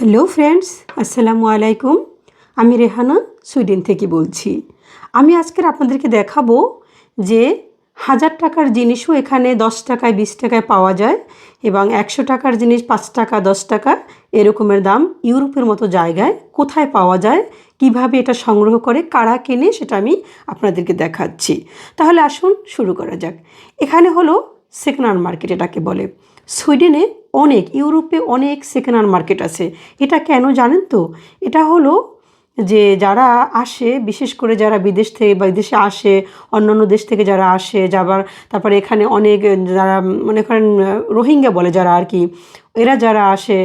Hello friends আসসালামু আলাইকুম আমি রেহানা সুইডেন থেকে বলছি। আমি আজকের আপনাদেরকে দেখাবো যে হাজার টাকার জিনিসও এখানে দশ টাকায়, বিশ টাকায় পাওয়া যায় এবং একশো টাকার জিনিস পাঁচ টাকা, দশ টাকা এরকমের দাম ইউরোপের মতো জায়গায় কোথায় পাওয়া যায়, কীভাবে এটা সংগ্রহ করে, কারা কেনে সেটা আমি আপনাদেরকে দেখাচ্ছি। তাহলে আসুন শুরু করা যাক। এখানে হলো হ্যান্ড মার্কেট এটাকে বলে। সুইডেনে অনেক, ইউরোপে অনেক সেকেন্ড হ্যান্ড মার্কেট আছে। এটা কেন জানেন তো? এটা হলো যে যারা আসে, বিশেষ করে যারা বিদেশ থেকে, বা বিদেশে আসে, অন্যান্য দেশ থেকে যারা আসে, যাবার, তারপরে এখানে অনেক, যারা মনে করেন, রোহিঙ্গা বলে যারা আর কি, এরা যারা আসে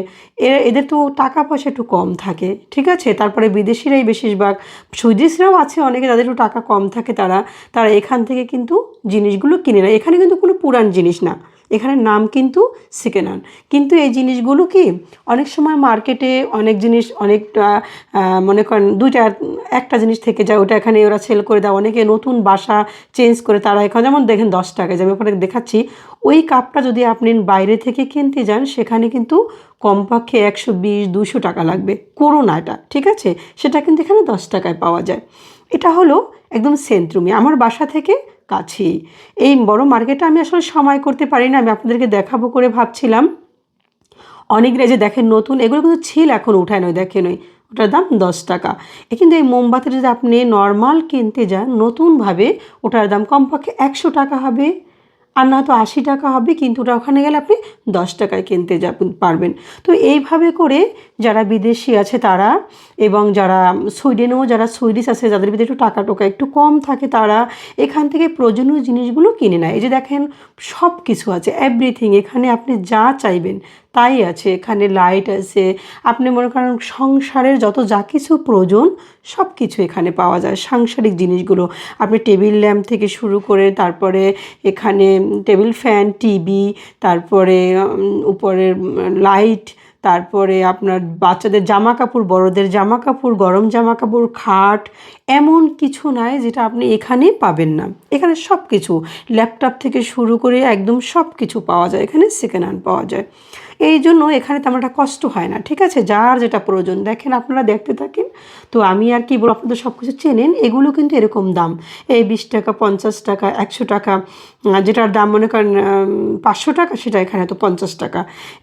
এরা এদের তো টাকা পয়সা একটু কম থাকে, ঠিক আছে? তারপরে বিদেশিরাই বেশিরভাগ, সুইডিশরাও আছে অনেকে যাদের একটু টাকা কম থাকে তারা তারা এখান থেকে কিন্তু জিনিসগুলো কিনে নেয়। এখানে কিন্তু কোনো পুরান জিনিস না। এখানে নাম কিন্তু সেকেন্ড হ্যান্ড কিন্তু এই জিনিসগুলো কি অনেক সময় মার্কেটে অনেক জিনিস অনেকটা মনে করেন দুইটা একটা জিনিস থেকে যায়, ওটা এখানে ওরা সেল করে দেয়। অনেকে নতুন বাসা চেঞ্জ করে তারা এখানে যেমন দেখেন দশ টাকায়, যে আমি আপনাকে দেখাচ্ছি, ওই কাপটা যদি আপনি বাইরে থেকে কিনতে যান, সেখানে কিন্তু কমপক্ষে একশো বিশ, দুশো টাকা লাগবে। করোনা এটা, ঠিক আছে? সেটা কিন্তু এখানে দশ টাকায় পাওয়া যায়। এটা হলো একদম সেন্ট্রুমে আমার বাসা থেকে কাছেই। এই বড় মার্কেটটা আমি আসলে সময় করতে পারি না, আমি আপনাদেরকে দেখাবো করে ভাবছিলাম। অনেক যে দেখেন নতুন, এগুলো কিন্তু ছিল এখন উঠায় নয়, দেখেন ওই ওটার দাম দশ টাকা। কিন্তু এই মোমবাতি যদি আপনি নর্মাল কিনতে যান, নতুনভাবে ওটার দাম কমপক্ষে একশো টাকা হবে। আর না তো আশি টাকা হবে, কিন্তু ওটা ওখানে গেলে আপনি দশ টাকায় কিনতে যা, পারবেন। তো এইভাবে করে যারা বিদেশি আছে তারা এবং যারা সুইডেনেও যারা সুইডিশ আছে, যাদের ভিতরে একটু টাকা টোকা একটু কম থাকে, তারা এখান থেকে প্রয়োজনীয় জিনিসগুলো কিনে নেয়। এই যে দেখেন সব কিছু আছে এভরিথিং এখানে আপনি যা চাইবেন তাই আছে, এখানে লাইট আছে। আপনি মনে করেন সংসারের যত যা কিছু প্রয়োজন সব কিছু এখানে পাওয়া যায়, সাংসারিক জিনিসগুলো। আপনি টেবিল ল্যাম্প থেকে শুরু করে তারপরে এখানে টেবিল ফ্যান টিভি তারপরে উপরের লাইট তারপরে আপনার বাচ্চাদের জামা কাপড় বড়দের জামা কাপড় গরম জামা কাপড় খাট, এমন কিছু নাই যেটা আপনি এখানে পাবেন না। এখানে সব কিছু ল্যাপটপ থেকে শুরু করে একদম সব কিছু পাওয়া যায়, এখানে সেকেন্ড হ্যান্ড পাওয়া যায়। এই জন্য এখানে তেমন একটা কষ্ট হয় না, ঠিক আছে? যার যেটা প্রয়োজন। দেখেন, আপনারা দেখতে থাকেন, তো আমি আর কি বলব, আপনাদের সব কিছু চেনেন, এগুলো কিন্তু এরকম দাম। এই বিশ টাকা, পঞ্চাশ টাকা, একশো টাকা যেটার দাম মনে করেন পাঁচশো টাকা, সেটা এখানে তো পঞ্চাশ টাকা।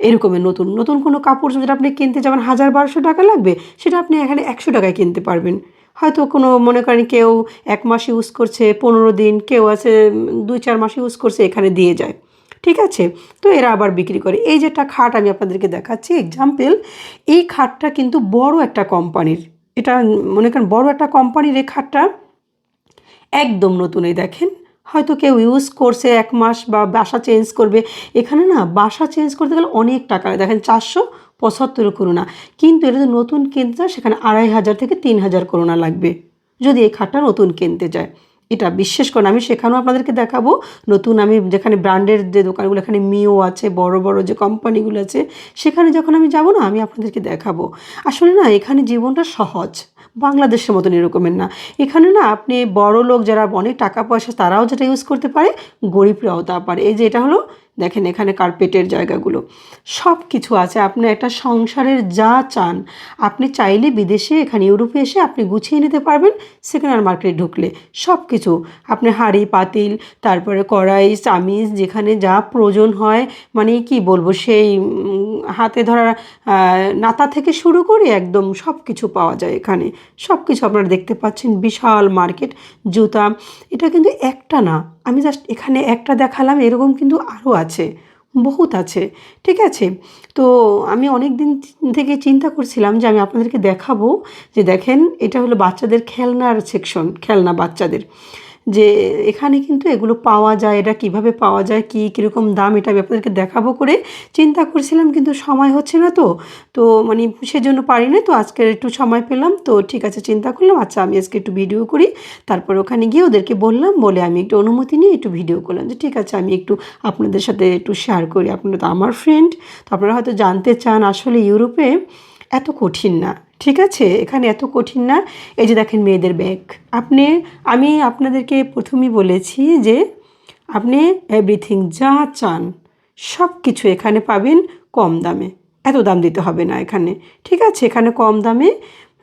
এরকমের নতুন নতুন কোনো কাপড় যেটা আপনি কিনতে যাবেন, হাজার বারোশো টাকা লাগবে, সেটা আপনি এখানে একশো টাকায় কিনতে পারবেন। হয়তো কোনো, মনে করেন কেউ এক মাস ইউজ করছে, পনেরো দিন, কেউ আছে দুই চার মাস ইউজ করছে, এখানে দিয়ে যায়। ঠিক আছে? তো এরা আবার বিক্রি করে। এই যেটা খাট আমি আপনাদেরকে দেখাচ্ছি এক্সাম্পল এই খাটটা কিন্তু বড় একটা কোম্পানির। এটা মনে করেন বড় একটা কোম্পানির এই খাটটা। একদম নতুন এই দেখেন। হয়তো কেউ ইউজ করছে এক মাস বা বাসা চেঞ্জ করবে। এখানে না বাসা চেঞ্জ করতে গেলে অনেক টাকা দেখেন চারশো পঁচাত্তর করোনা কিন্তু এটা নতুন কিনতে যায় সেখানে আড়াই হাজার থেকে তিন হাজার করোনা লাগবে। যদি এই খাটটা নতুন কিনতে যায়। এটা বিশ্বাস করেন, আমি সেখানেও আপনাদেরকে দেখাবো। নতুন আমি যেখানে ব্র্যান্ডের যে দোকানগুলো, এখানে মিও আছে, বড় বড় যে কোম্পানিগুলো আছে, সেখানে যখন আমি যাব না, আমি আপনাদেরকে দেখাবো। আসলে না, এখানে জীবনটা সহজ। বাংলাদেশের মতন এরকমের না। এখানে না, আপনি বড় লোক যারা অনেক টাকা পয়সা, তারাও যেটা ইউজ করতে পারে, গরিবরাও তা পারে। এই যে এটা হলো দেখেন এখানে কার্পেটের জায়গাগুলো। সব কিছু আছে, আপনি একটা সংসারের যা চান, আপনি চাইলে বিদেশে, এখানে ইউরোপে এসে আপনি গুছিয়ে নিতে পারবেন সেকেন্ড হ্যান্ড মার্কেটে ঢুকলে। সব কিছু আপনি হাঁড়ি, পাতিল, তারপরে কড়াই চামিজ যেখানে যা প্রয়োজন হয় মানে কি বলব, সেই হাতে ধরা নাতা থেকে শুরু করে একদম সব কিছু পাওয়া যায় এখানে। সব কিছু আপনারা দেখতে পাচ্ছেন, বিশাল মার্কেট জুতা। এটা কিন্তু একটা না আমি জাস্ট এখানে একটা দেখালাম, এরকম কিন্তু আরও আছে, বহুত আছে, ঠিক আছে? তো আমি অনেক দিন থেকে চিন্তা করছিলাম যে আমি আপনাদেরকে দেখাবো যে দেখেন, এটা হলো বাচ্চাদের খেলনার সেকশন খেলনা বাচ্চাদের। যে এখানে কিন্তু এগুলো পাওয়া যায়, এটা কীভাবে পাওয়া যায়, কি, কীরকম দাম, এটা আমি আপনাদেরকে দেখাবো করে চিন্তা করছিলাম কিন্তু সময় হচ্ছে না তো। তো মানে সেজন্য পারি না তো আজকে একটু সময় পেলাম তো ঠিক আছে চিন্তা করলাম আচ্ছা আমি আজকে একটু ভিডিও করি। তারপর ওখানে গিয়ে ওদেরকে বললাম, বলে আমি একটু অনুমতি নিয়ে একটু ভিডিও করলাম যে ঠিক আছে আমি একটু আপনাদের সাথে একটু শেয়ার করি, আপনারা তো আমার ফ্রেন্ড তো আপনারা হয়তো জানতে চান আসলে ইউরোপে এত কঠিন না। ঠিক আছে? এখানে এত কঠিন না। এই যে দেখেন মেয়েদের ব্যাগ আপনি, আমি আপনাদেরকে প্রথমেই বলেছি যে আপনি এভরিথিং যা চান সব কিছু এখানে পাবেন কম দামে। এত দাম দিতে হবে না এখানে। ঠিক আছে? এখানে কম দামে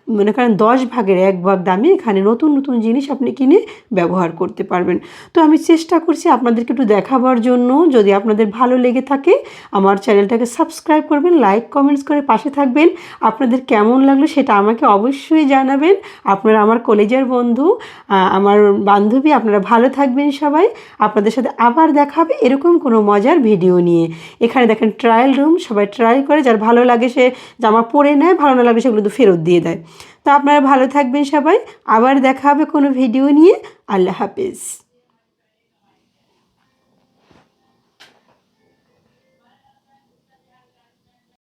মনে করেন দশ ভাগের এক ভাগ দামে এখানে নতুন নতুন জিনিস আপনি কিনে ব্যবহার করতে পারবেন। তো আমি চেষ্টা করছি আপনাদেরকে একটু দেখাবার জন্য। যদি আপনাদের ভালো লেগে থাকে, আমার চ্যানেলটাকে সাবস্ক্রাইব করবেন, লাইক, কমেন্টস করে পাশে থাকবেন। আপনাদের কেমন লাগল সেটা আমাকে অবশ্যই জানাবেন। আপনারা আমার কলেজের বন্ধু আমার বান্ধবী, আপনারা ভালো থাকবেন সবাই। আপনাদের সাথে আবার দেখা হবে এরকম কোনো মজার ভিডিও নিয়ে। এখানে দেখেন ট্রায়াল রুম সবাই ট্রাই করে, যার ভালো লাগে সে জামা পরে নেয়, ভালো না লাগে সেগুলো তো ফেরত দিয়ে দেয়। তো আপনারা ভালো থাকবেন সবাই। আবার দেখা হবে কোনো ভিডিও নিয়ে। আল্লাহ হাফিজ।